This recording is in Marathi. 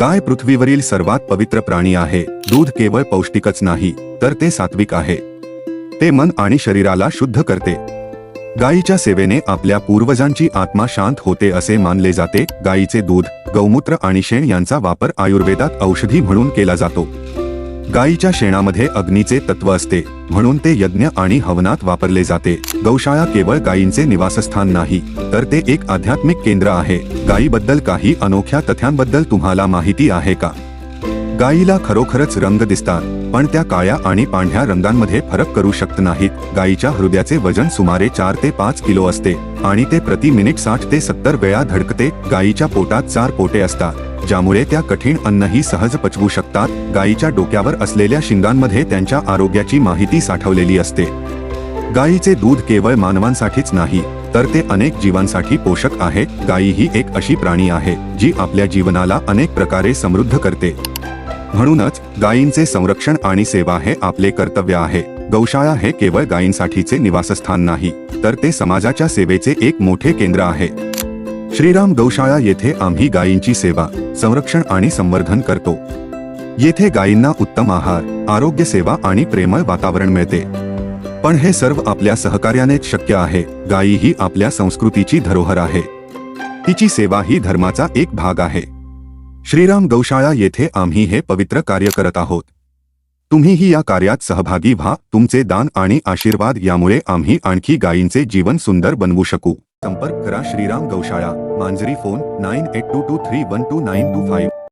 गाय पृथ्वीवरील सर्वात पवित्र प्राणी आहे. दूध केवळ पौष्टिकच नाही तर ते सात्विक आहे. ते मन आणि शरीराला शुद्ध करते. गायीच्या सेवेने आपल्या पूर्वजांची आत्मा शांत होते असे मानले जाते. गायीचे दूध गौमूत्र आणि शेण यांचा वापर आयुर्वेदात औषधी म्हणून केला जातो. गायीच्या शेणामध्ये अग्नीचे तत्व असते म्हणून ते यज्ञ आणि हवनात वापरले जाते. गौशाळा केवळ गायींचे निवासस्थान नाही तर ते एक आध्यात्मिक केंद्र आहे. गायीबद्दल काही अनोख्या तथ्यांबद्दल तुम्हाला माहिती आहे का? गायीला खरोखरच रंग दिसतात पण त्या काळ्या आणि पांढऱ्या रंगांमध्ये फरक करू शकत नाहीत. गायीच्या हृदयाचे वजन सुमारे चार ते पाच किलो असते आणि ते प्रति मिनिट साठ ते सत्तर वेळा धडकते. गायीच्या पोटात चार पोटे असतात ज्यामुळे त्या कठीण अन्नही सहज पचवू शकतात. गायीच्या डोक्यावर असलेल्या शिंगांमध्ये त्यांच्या आरोग्याची माहिती साठवलेली असते. गायीचे दूध केवळ मानवांसाठीच नाही तर ते अनेक जीवांसाठी पोषक आहे. गायी ही एक अशी प्राणी आहे जी आपल्या जीवनाला अनेक प्रकारे समृद्ध करते. म्हणूनच गायींचे संरक्षण आणि सेवा हे आपले कर्तव्य आहे. गौशाळा हे केवळ गायींसाठीचे निवासस्थान नाही तर ते समाजाच्या सेवेचे एक मोठे केंद्र आहे. श्रीराम गौशाळा येथे आम्ही गायींची सेवा संरक्षण आणि संवर्धन करतो. येथे गायींना उत्तम आहार आरोग्य सेवा आणि प्रेमळ वातावरण मिळते. पण हे सर्व आपल्या सहकार्यानेच शक्य आहे. गायी ही आपल्या संस्कृतीची धरोहर आहे. तिची सेवा ही धर्माचा एक भाग आहे. श्रीराम गौशाळा येथे आम्ही हे पवित्र कार्य करत आहोत. तुम्हीही या कार्यात सहभागी व्हा तुमचे दान आणि आशीर्वाद यामुळे आम्ही आणखी गायींचे जीवन सुंदर बनवू शकू. संपर्क करा Shriram गौशाळा Manjari phone nine eight two two three one two nine two five.